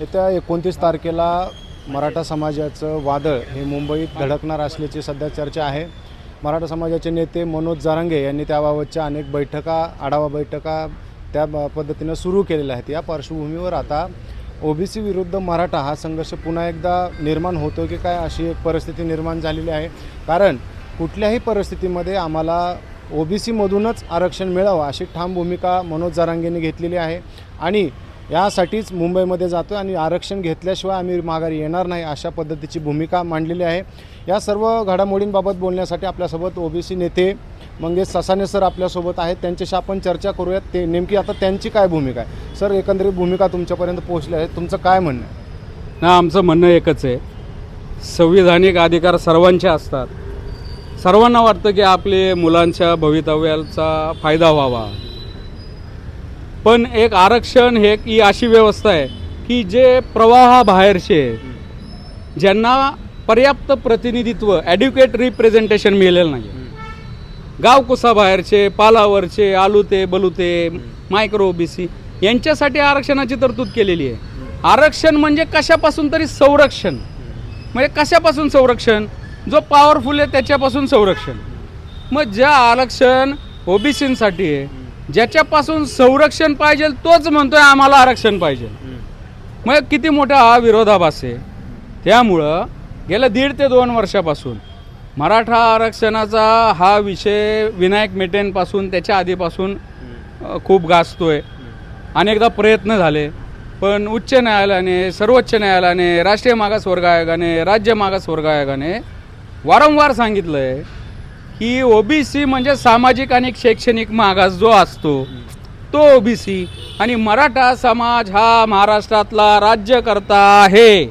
येत्या एकोणतीस तारखेला मराठा समाजाचं वादळ हे मुंबईत धडकणार असल्याची सध्या चर्चा आहे. मराठा समाजाचे नेते मनोज जारांगे यांनी त्याबाबतच्या अनेक बैठका आढावा बैठका त्या पद्धतीनं सुरू केलेल्या आहेत. या पार्श्वभूमीवर आता ओबीसी विरुद्ध मराठा हा संघर्ष पुन्हा एकदा निर्माण होतो की काय अशी एक परिस्थिती निर्माण झालेली आहे. कारण कुठल्याही परिस्थितीमध्ये आम्हाला ओबीसीमधूनच आरक्षण मिळावं अशी ठाम भूमिका मनोज जारांगेंनी घेतलेली आहे. आणि यासाठीच मुंबईमध्ये जातो आणि आरक्षण घेतल्याशिवाय आम्ही माघारी येणार नाही अशा पद्धतीची भूमिका मांडलेली आहे. या सर्व घडामोडींबाबत बोलण्यासाठी आपल्यासोबत ओबीसी नेते मंगेश ससाने सर आपल्यासोबत आहेत. त्यांच्याशी आपण चर्चा करूयात. ते नेमकी आता त्यांची काय भूमिका आहे? सर एकंदरीत भूमिका तुमच्यापर्यंत पोहोचली आहे. तुमचं काय म्हणणं आहे? ना आमचं म्हणणं एकच आहे. संविधानिक अधिकार सर्वांचे असतात. सर्वांना वाटतं की आपले मुलांच्या भवितव्याचा फायदा व्हावा. पण एक आरक्षण हे ही अशी व्यवस्था आहे की जे प्रवाहाबाहेरचे ज्यांना पर्याप्त प्रतिनिधित्व ॲड्युकेट रिप्रेझेंटेशन मिळेल नाही गाव कुसाबाहेरचे पालावरचे आलुते बलुते मायक्रो ओबीसी यांच्यासाठी आरक्षणाची तरतूद केलेली आहे. आरक्षण म्हणजे कशापासून तरी संरक्षण. म्हणजे कशापासून संरक्षण? जो पॉवरफुल आहे त्याच्यापासून संरक्षण. मग ज्या आरक्षण ओबीसीसाठी आहे ज्याच्यापासून संरक्षण पाहिजे तोच म्हणतोय आम्हाला आरक्षण पाहिजे. मग किती मोठा हा विरोधाभास आहे. त्यामुळं गेल्या दीड ते दोन वर्षापासून मराठा आरक्षणाचा हा विषय विनायक मेटेंपासून त्याच्या आधीपासून खूप गाजतोय. अनेकदा प्रयत्न झाले पण उच्च न्यायालयाने सर्वोच्च न्यायालयाने राष्ट्रीय मागासवर्ग आयोगाने राज्य मागासवर्ग आयोगाने वारंवार सांगितलं आहे की ओबीसी म्हणजे सामाजिक आणि शैक्षणिक मागास जो असतो तो ओबीसी आणि मराठा समाज हा महाराष्ट्रातला राज्यकर्ता आहे.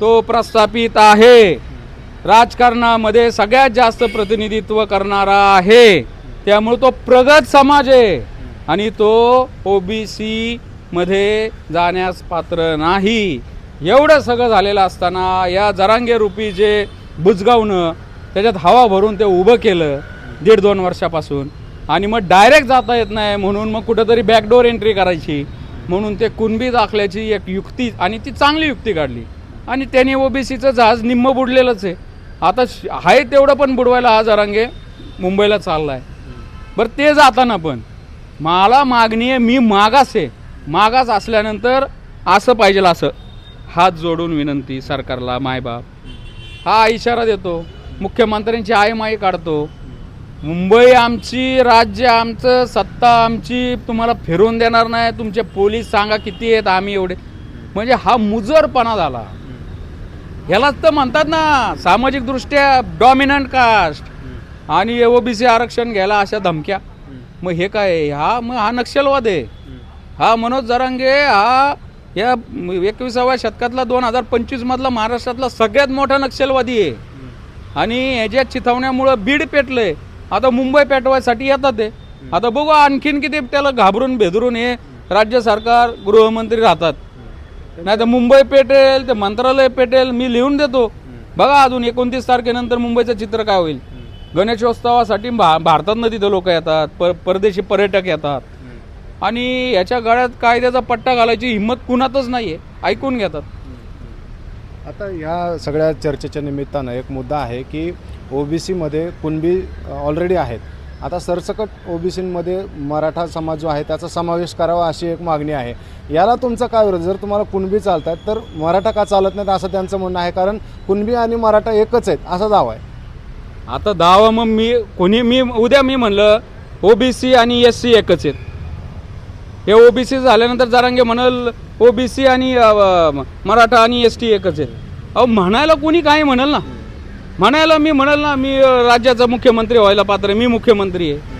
तो प्रस्थापित आहे. राजकारणामध्ये सगळ्यात जास्त प्रतिनिधित्व करणारा आहे. त्यामुळे तो प्रगत समाज आहे. आणि तो ओबीसी मध्ये जाण्यास पात्र नाही. एवढं सगळं झालेलं असताना या जरांगे रूपी जे बुजगावणं त्याच्यात हवा भरून ते उभं केलं दीड दोन वर्षापासून. आणि मग डायरेक्ट जाता येत नाही म्हणून मग कुठंतरी बॅकडोर एंट्री करायची. म्हणून ते कुणबी दाखल्याची एक युक्ती आणि ती चांगली युक्ती काढली. आणि त्याने ओबीसीचं जहाज निम्म बुडलेलंच आहे. आता श- आहे तेवढं पण बुडवायला हा जरांगे मुंबईला चालला आहे बरं ते जाताना पण. मला मागणी आहे मी मागास आहे. मागास असल्यानंतर असं पाहिजे असं. हात जोडून विनंती सरकारला मायबाप. हा इशारा देतो. मुख्यमंत्र्यांची आई माई काढतो. मुंबई आमची राज्य आमचं सत्ता आमची तुम्हाला फिरून देणार नाही. तुमचे पोलीस सांगा किती आहेत आम्ही एवढे. म्हणजे हा मुजरपणा झाला. ह्यालाच तर म्हणतात ना सामाजिकदृष्ट्या डॉमिनंट कास्ट आणि ओबीसी आरक्षण घ्यायला अशा धमक्या. मग हे काय? हा मग हा नक्षलवाद आहे. हा मनोज जरांगे हा या एकविसाव्या शतकातला दोन हजार पंचवीसमधला महाराष्ट्रातला सगळ्यात मोठा नक्षलवादी आहे. आणि ह्याच्या चिथावण्यामुळं बीड पेटलंय. आता मुंबई पेटवायसाठी येतात ते. आता बघू आणखीन किती त्याला घाबरून भेदरून हे राज्य सरकार गृहमंत्री राहतात. नाही तर मुंबई पेटेल ते मंत्रालय पेटेल मी लिहून देतो. बघा अजून एकोणतीस तारखेनंतर मुंबईचं चित्र काय होईल. गणेशोत्सवासाठी भा भारतातनं तिथं लोक येतात पर परदेशी पर्यटक येतात. आणि याच्या गळ्यात कायद्याचा पट्टा घालायची हिंमत कुणातच नाही आहे ऐकून घेतात. आता ह्या सगळ्या चर्चेच्या निमित्तानं एक मुद्दा आहे की ओबीसीमध्ये कुणबी ऑलरेडी आहेत. आता सरसकट ओबीसीमध्ये मराठा समाज जो आहे त्याचा समावेश करावा अशी एक मागणी आहे. याला तुमचा काय विरोध? जर तुम्हाला कुणबी चालत आहेत तर मराठा का चालत नाहीत असं त्यांचं म्हणणं आहे. कारण कुणबी आणि मराठा एकच आहेत असा दावा आहे. आता दावा मग मी कोणी मी उद्या मी म्हणलं ओबीसी आणि एस सी एकच आहेत. हे ओबीसी झाल्यानंतर जरांगे म्हणाल ओबीसी आणि मराठा आणि एस टी एकच आहे. अहो म्हणायला कोणी काय म्हणाल ना? म्हणायला मी म्हणाल ना मी राज्याचा मुख्यमंत्री व्हायला पात्र आहे मी मुख्यमंत्री आहे.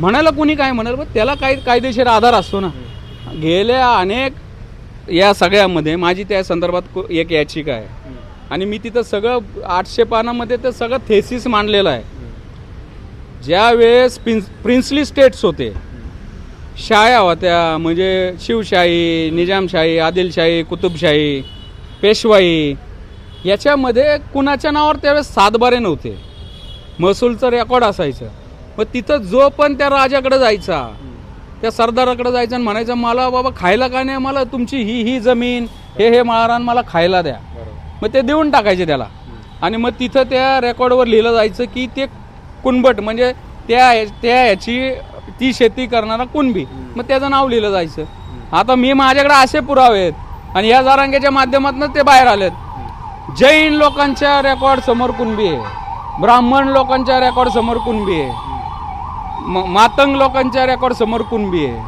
म्हणायला कोणी काय म्हणाल? पण त्याला काही कायदेशीर आधार असतो ना. गेल्या अनेक या सगळ्यामध्ये माझी त्या संदर्भात एक याचिका आहे. आणि मी तिथं सगळं आठशे पानामध्ये ते सगळं थेसिस मांडलेलं आहे. ज्या वेळेस प्रिन्स प्रिन्सली स्टेट्स होते शाया होत्या म्हणजे शिवशाही निजामशाही आदिलशाही कुतुबशाही पेशवाई याच्यामध्ये कुणाच्या नावावर त्यावेळेस सातबारे नव्हते. महसूलचं रेकॉर्ड असायचं. मग तिथं जो पण त्या राजाकडे जायचा त्या सरदाराकडे जायचं आणि म्हणायचं मला बाबा खायला काय नाही मला तुमची ही ही जमीन हे हे महाराण मला खायला द्या. मग ते देऊन टाकायचे त्याला. आणि मग तिथं त्या रेकॉर्डवर लिहिलं जायचं की ते कुणबट म्हणजे त्या त्या याची ती शेती करणारा कुणबी. मग त्याचं नाव लिहिलं जायचं. आता मी माझ्याकडे असे पुरावे आहेत. आणि या जारांग्याच्या माध्यमातून ते बाहेर आलेत. जैन लोकांच्या रेकॉर्ड समोर कुणबी आहे. ब्राह्मण लोकांच्या रेकॉर्ड समोर कुणबी आहे. मातंग लोकांच्या रेकॉर्ड समोर कुणबी आहे.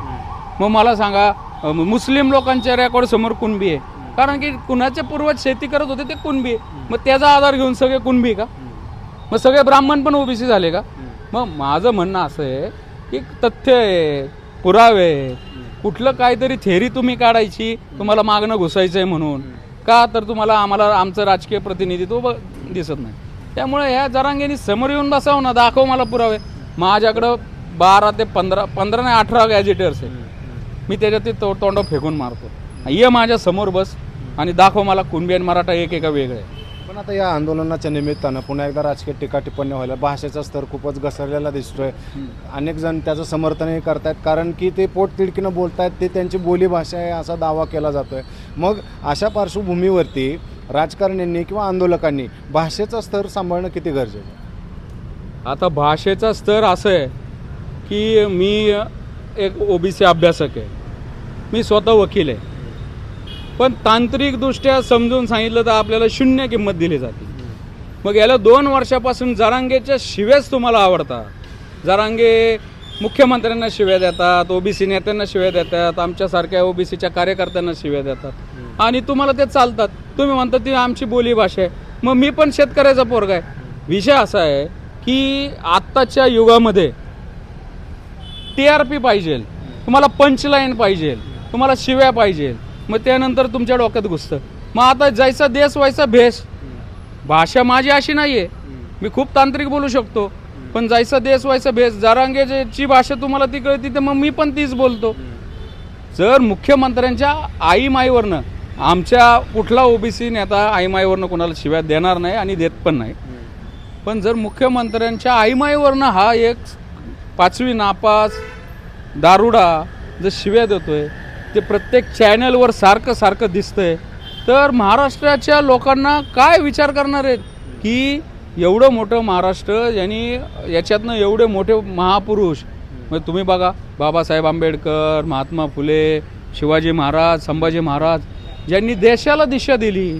मग मला सांगा मुस्लिम लोकांच्या रेकॉर्ड समोर कुणबी आहे? कारण की कुणाचे पूर्वज शेती करत होते ते कुणबी आहे. मग त्याचा आधार घेऊन सगळे कुणबी का? मग सगळे ब्राह्मण पण ओबीसी झाले का? मग माझं म्हणणं असं आहे की तथ्य आहे पुरावे कुठलं काहीतरी थेरी तुम्ही काढायची तुम्हाला मागणं घुसायचं आहे म्हणून. का तर तुम्हाला आम्हाला आमचं राजकीय प्रतिनिधित्व दिसत नाही. त्यामुळे ह्या जरांगेनी समोर येऊन बसाव ना दाखव मला पुरावे. माझ्याकडं बारा ते पंधरा पंधरा नाही अठरा गॅजेटर्स आहे मी त्याच्यात ते तो तोंड फेकून मारतो. ये माझ्यासमोर बस आणि दाखव मला कुणबी आणि मराठा एक एका वेगळे. आहे. पण आता या आंदोलनाच्या निमित्तानं पुन्हा एकदा राजकीय टीका टिप्पण्या व्हायला भाषेचा स्तर खूपच घसरलेला दिसतोय. अनेक जण त्याचं समर्थनही करतायत कारण की ते पोट तिडकीनं बोलतायत ते त्यांची बोलीभाषा आहे असा दावा केला जातोय. मग अशा पार्श्वभूमीवरती राजकारण्यांनी किंवा आंदोलकांनी भाषेचा स्तर सांभाळणं किती गरजेचं आहे? आता भाषेचा स्तर असं आहे की मी एक ओबीसी अभ्यासक आहे. मी स्वतः वकील आहे. पण तांत्रिकदृष्ट्या समजून सांगितलं तर आपल्याला शून्य किंमत दिली जाते. मग याला दोन वर्षापासून जरांगेच्या शिव्याच तुम्हाला आवडतात. जरांगे मुख्यमंत्र्यांना शिव्या देतात ओबीसी नेत्यांना शिव्या देतात आमच्यासारख्या ओबीसीच्या कार्यकर्त्यांना शिव्या देतात. आणि तुम्हाला ते चालतात. तुम्ही म्हणता ती आमची बोलीभाषा आहे. मग मी पण शेतकऱ्याचा पोरगा आहे. विषय असा आहे की आत्ताच्या युगामध्ये टी आर पी पाहिजे तुम्हाला पंचलाईन पाहिजे तुम्हाला शिव्या पाहिजे मग त्यानंतर तुमच्या डोक्यात घुसतं. मग आता जायचा देश व्हायचा भेस भाषा माझी अशी नाही आहे मी खूप तांत्रिक बोलू शकतो. पण जायचा देश व्हायचा भेस जारांगेची भाषा तुम्हाला ती कळती तर मग मी पण तीच बोलतो. जर मुख्यमंत्र्यांच्या आई माईवरनं आमच्या कुठला ओबीसी नेता आई माईवरनं कोणाला शिव्या देणार नाही आणि देत पण नाही पण जर मुख्यमंत्र्यांच्या आईमाईवरनं हा एक पाचवी नापास दारुडा जर शिव्या देतोय ते प्रत्येक चॅनलवर सारखं सारखं दिसतंय. तर महाराष्ट्राच्या लोकांना काय विचार करणार आहेत? की एवढं मोठं महाराष्ट्र यांनी याच्यातनं एवढे मोठे महापुरुष म्हणजे तुम्ही बघा बाबासाहेब आंबेडकर महात्मा फुले शिवाजी महाराज संभाजी महाराज ज्यांनी देशाला दिशा दिली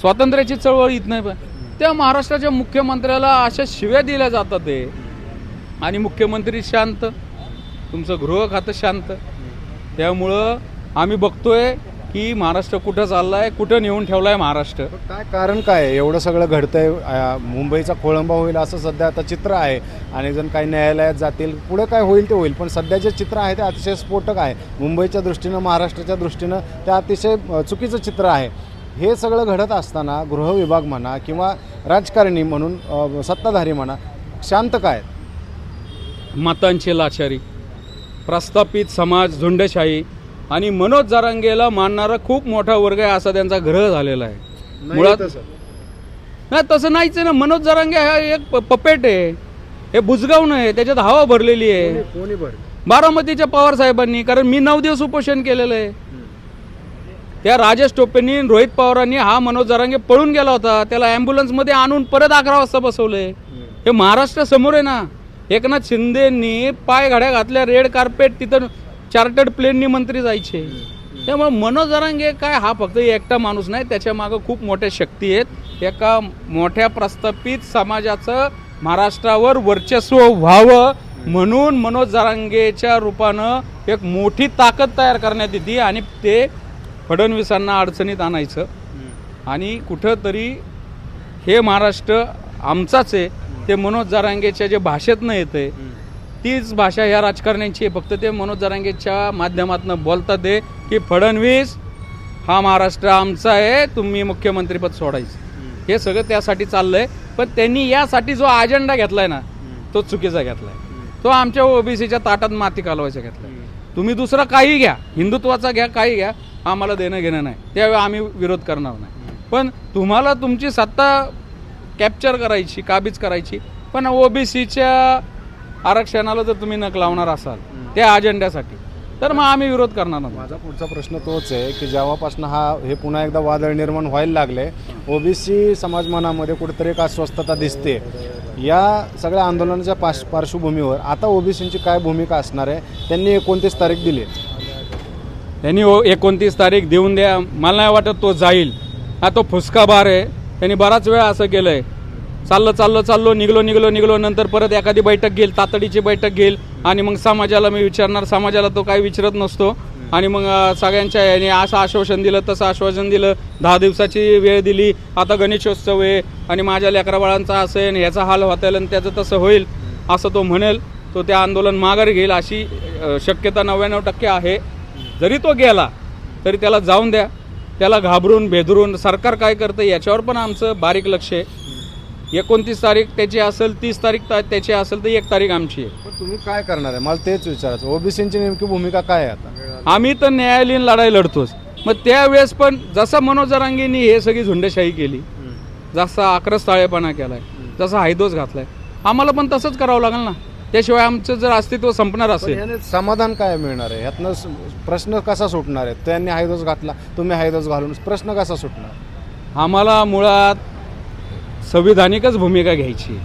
स्वातंत्र्याची चळवळ येत नाही. पण त्या महाराष्ट्राच्या मुख्यमंत्र्याला अशा शिव्या दिल्या जातात ते आणि मुख्यमंत्री शांत तुमचं गृह खातं शांत. त्यामुळं आम्ही बघतोय की महाराष्ट्र कुठं चाललाय कुठं नेऊन ठेवलाय महाराष्ट्र. पण काय कारण काय आहे? एवढं सगळं घडतंय अं, मुंबईचा खोळंबा होईल असं सध्या आता चित्र आहे. अनेक जण काही न्यायालयात जातील पुढे काय होईल ते होईल. पण सध्या जे चित्र आहे ते अतिशय स्फोटक आहे. मुंबईच्या दृष्टीनं महाराष्ट्राच्या दृष्टीनं ते अतिशय अं, चुकीचं चित्र आहे. हे सगळं घडत असताना गृह विभाग म्हणा किंवा राजकारणी म्हणून अं, सत्ताधारी म्हणा शांत काय मतांची लाचारी. प्रस्थापित समाज झुंडशाही आणि मनोज जारांगेला मानणारा खूप मोठा वर्ग आहे असा त्यांचा ग्रह झालेला आहे. मुळात नाही तसं नाहीच आहे ना. मनोज जरांगे हा एक पपेट आहे. हे बुजगाव आहे. त्याच्यात हवा भरलेली आहे. बारामतीच्या पवार साहेबांनी कारण मी नऊ दिवस उपोषण केलेलं आहे. त्या राजेश टोपेंनी रोहित पवारांनी हा मनोज जरांगे पळून गेला होता. त्याला ॲम्ब्युलन्समध्ये आणून परत अकरा वाजता बसवलंय. हे महाराष्ट्र समोर आहे ना. एकनाथ शिंदेंनी पाय घड्या घातल्या रेड कार्पेट तिथं चार्टर्ड प्लेननी मंत्री जायचे. त्यामुळे मनोज जरांगे काय हा फक्त एकटा माणूस नाही त्याच्या मागं खूप मोठ्या शक्ती आहेत. एका मोठ्या प्रस्थापित समाजाचं महाराष्ट्रावर वर्चस्व व्हावं म्हणून मनोज जरांगेच्या रूपानं एक मोठी ताकद तयार करण्यात येते आणि ते फडणवीसांना अडचणीत आणायचं. आणि कुठंतरी हे महाराष्ट्र आमचाच आहे. ते मनोज जरांगेच्या जे भाषेतनं येतं तीच भाषा ह्या राजकारण्यांची आहे. फक्त ते मनोज जरांगेच्या माध्यमातून बोलतात ते की फडणवीस हा महाराष्ट्र आमचा आहे तुम्ही मुख्यमंत्रीपद सोडायचं. हे सगळं त्यासाठी चाललंय. पण त्यांनी यासाठी जो अजेंडा घेतलाय ना तो चुकीचा घेतलाय. तो आमच्या ओबीसीच्या ताटात माती कालवायचा घेतलाय. तुम्ही दुसरं काही घ्या हिंदुत्वाचा घ्या काही घ्या आम्हाला देणं घेणं नाही. त्यावेळी आम्ही विरोध करणार नाही. पण तुम्हाला तुमची सत्ता कॅप्चर करायची काबीज करायची. पण ओबीसीच्या आरक्षणाला जर तुम्ही नक लावणार असाल त्या अजेंड्यासाठी तर मग आम्ही विरोध करणार नाही माझा पुढचा प्रश्न तोच आहे की जेव्हापासून हा हे पुन्हा एकदा वादळ निर्माण व्हायला लागले ओबीसी समाज मनामध्ये कुठेतरी एक अस्वस्थता दिसते. या सगळ्या आंदोलनाच्या पार्श पार्श्वभूमीवर आता ओबीसींची काय भूमिका असणार आहे त्यांनी एकोणतीस तारीख दिली. त्यांनी एकोणतीस तारीख देऊन द्या. मला नाही वाटत तो जाईल. हा तो फुसका बार आहे. त्यांनी बराच वेळा असं केलं आहे चाललं चाललं चाललो निघलो निघलो निघलो नंतर परत एखादी बैठक घेईल तातडीची बैठक घेईल आणि मग समाजाला मी विचारणार समाजाला तो काही विचारत नसतो. आणि मग सगळ्यांच्या याने असं आश्वासन दिलं तसं आश्वासन दिलं. दहा दिवसाची वेळ दिली. आता गणेशोत्सव आहे आणि माझ्या लेकरा बाळांचा असं आहे आणि ह्याचा हाल होता आणि त्याचं तसं होईल असं तो म्हणेल. तो त्या आंदोलन माघार घेईल अशी शक्यता नव्याण्णव टक्के आहे. जरी तो गेला तरी त्याला जाऊन द्या. त्याला घाबरून भेदरून सरकार काय करतं याच्यावर पण आमचं बारीक लक्ष आहे. एकोणतीस तारीख त्याची असेल तीस तारीख त्याची असेल तर एक तारीख आमची आहे. पण तुम्ही काय करणार आहे? मला तेच विचारायचं. ओबीसींची नेमकी भूमिका काय आहे आता? आम्ही तर न्यायालयीन लढाई लढतोच. मग त्यावेळेस पण जसं मनोज जरांगेंनी हे सगळी झुंडशाही केली जसा आक्रस्ताळेपणा केलाय जसा हायदोस घातलाय आम्हाला पण तसंच करावं लागेल ना? त्याशिवाय आमचं जर अस्तित्व संपणार पण असेल. याने समाधान काय मिळणार आहे? यातनं स- प्रश्न कसा सुटणार आहे? त्यांनी हायदोस घातला तुम्ही हायदोस घालून प्रश्न कसा सुटणार? आम्हाला मुळात संविधानिकच भूमिका घ्यायची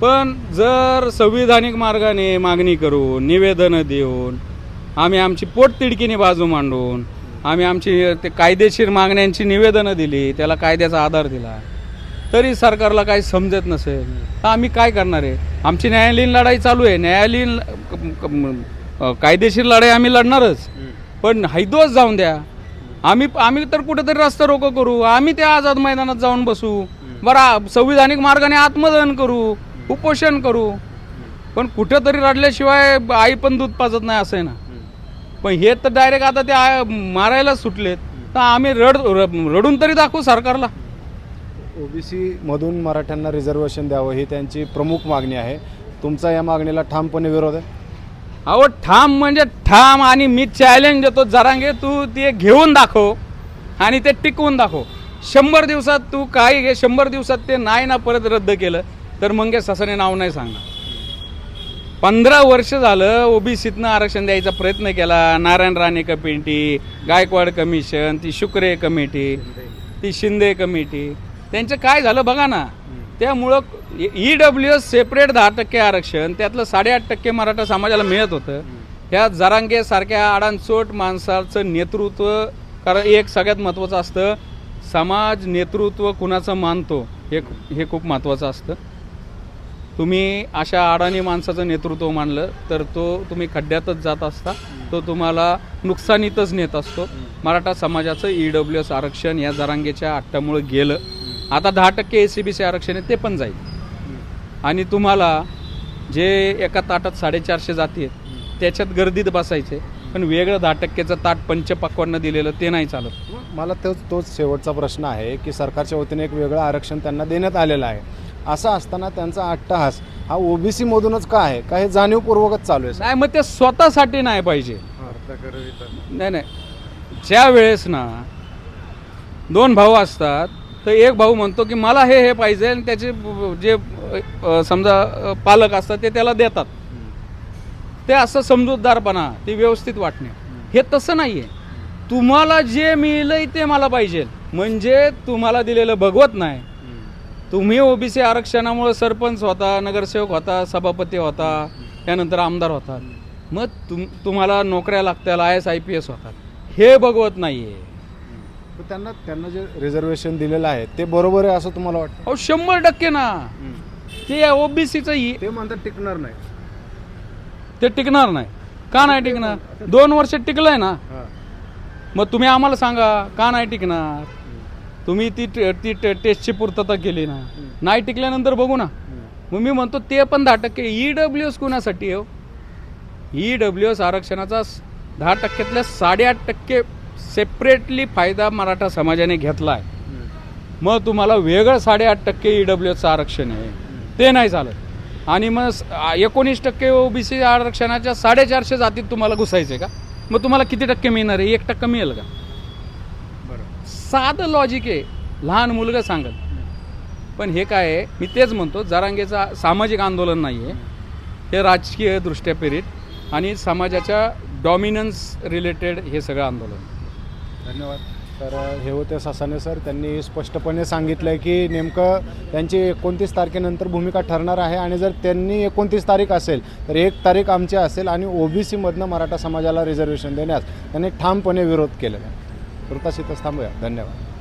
पण जर संविधानिक मार्गाने मागणी करून निवेदनं देऊन आम्ही आमची पोटतिडकीने बाजू मांडून आम्ही आमची ते कायदेशीर मागण्यांची निवेदनं दिली त्याला कायद्याचा आधार दिला तरी सरकारला काही समजत नसेल. तर आम्ही काय करणार आहे? आमची न्यायालयीन लढाई चालू आहे. न्यायालयीन कायदेशीर लढाई आम्ही लढणारच. पण हैदोस जाऊन द्या. आम्ही आम्ही तर कुठेतरी रस्ता रोको करू. आम्ही त्या आझाद मैदानात जाऊन बसू. बरं संविधानिक मार्गाने आत्मदहन करू. उपोषण करू. पण कुठेतरी रडल्याशिवाय आई पण दूध पाजत नाही असं आहे ना. पण हे तर डायरेक्ट आता ते मारायला सुटलेत. तर आम्ही रड रडून तरी दाखवू सरकारला. ओबीसीमधून मराठ्यांना रिझर्वेशन द्यावं ही त्यांची प्रमुख मागणी आहे. तुमचा या मागणीला ठामपणे विरोध आहे? अहो ठाम म्हणजे ठाम आणि मी चॅलेंज देतो. जरांगे तू ते घेऊन दाखव आणि ते टिकवून दाखव. शंभर दिवसात तू काही घे शंभर दिवसात ते नाही ना परत रद्द केलं तर मंगेश ससाने नाव नाही सांगणार. पंधरा वर्ष झालं ओबीसीतनं आरक्षण द्यायचा प्रयत्न केला. नारायण राणे कमिटी गायकवाड कमिशन ती शुक्रे कमिटी ती शिंदे कमिटी. त्यांचं काय झालं बघा ना. त्यामुळं ई डब्ल्यू एस सेपरेट दहा टक्के आरक्षण त्यातलं साडेआठ टक्के मराठा समाजाला मिळत होतं. ह्या जरांगे सारख्या आडांचोट माणसाचं नेतृत्व कारण एक सगळ्यात महत्त्वाचं असतं समाज नेतृत्व कुणाचं मानतो हे हे खूप महत्त्वाचं असतं. तुम्ही अशा अडाणी माणसाचं नेतृत्व मानलं तर तो तुम्ही खड्ड्यातच जात असता तो तुम्हाला नुकसानीतच नेत असतो. मराठा समाजाचं ई डब्ल्यू एस आरक्षण या जरांगेच्या अट्टामुळे गेलं. आता दहा टक्के ए सी बी सी आरक्षण आहे ते पण जाईल. आणि तुम्हाला जे एका ताटात साडेचारशे जाती आहेत त्याच्यात गर्दीत बसायचे पण वेगळं दहा टक्क्याचं ताट पंचपक्वांना दिलेलं ते नाही चालत. मला तोच तोच शेवटचा प्रश्न आहे की सरकारच्या वतीने एक वेगळं आरक्षण त्यांना देण्यात आलेलं आहे. असं असताना त्यांचा अट्टहास हा ओबीसी मधूनच का आहे? का हे जाणीवपूर्वकच चालू आहे? नाही मग ते स्वतःसाठी नाही पाहिजे. नाही नाही. ज्या वेळेस ना दोन भाऊ असतात तर एक भाऊ म्हणतो की मला हे हे पाहिजे आणि त्याचे जे समजा पालक असतात ते त्याला देतात. ते असं समजूतदारपणा ते व्यवस्थित वाटणे. हे तसं नाही आहे तुम्हाला जे मिळलंय ते मला पाहिजे. म्हणजे तुम्हाला दिलेलं भगवत नाही. तुम्ही ओबीसी आरक्षणामुळे सरपंच होता नगरसेवक होता सभापती होता त्यानंतर आमदार होता. मग तुम तुम्हाला नोकऱ्या लागत्याला I S I P S होतात. हे भगवत नाही आहे तर त्यांना त्यांना जे रिझर्वेशन दिलेलं आहे ते बरोबर आहे असं तुम्हाला वाटतं? अहो शंभर टक्के ना. ते ओबीसीचं ते म्हणतात टिकणार नाही. ते टिकणार नाही. का नाही टिकणार? दोन वर्ष टिकलंय ना. मग तुम्ही आम्हाला सांगा का नाही टिकणार? तुम्ही ती टे- ती टे- टेस्टची पूर्तता केली ना. नाही टिकल्यानंतर बघू ना. मग मी म्हणतो ते पण दहा टक्के. ई डब्ल्यू एस कुणासाठी हो? ई डब्ल्यू एस आरक्षणाचा स- दहा टक्क्यातल्या साडेआठ टक्के सेपरेटली फायदा मराठा समाजाने घेतला आहे मग तुम्हाला वेगळं साडेआठ टक्के ई डब्ल्यू एसचं आरक्षण आहे. ते नाही चालत. आणि मग एकोणीस टक्के ओबीसी आरक्षणाच्या साडेचारशे जातीत तुम्हाला घुसायचे का? मग तुम्हाला किती टक्के मिळणार आहे? एक टक्का मिळेल का? साधं लॉजिक आहे. लहान मुलगा सांगत. पण हे काय आहे? मी तेच म्हणतो जरांगेचा सामाजिक आंदोलन नाही आहे. हे राजकीयदृष्ट्या प्रेरित आणि समाजाच्या डॉमिनन्स रिलेटेड हे सगळं आंदोलन. धन्यवाद. तर हे होते ससाने सर. त्यांनी स्पष्टपणे सांगितलं आहे की नेमकं त्यांची एकोणतीस तारखेनंतर भूमिका ठरणार आहे आणि जर त्यांनी एकोणतीस तारीख असेल तर एक तारीख आमची असेल आणि ओबीसीमधनं मराठा समाजाला रिझर्वेशन देण्यास त्यांनी ठामपणे विरोध केलेला आहे. तुर्तास तर थांबूया. धन्यवाद.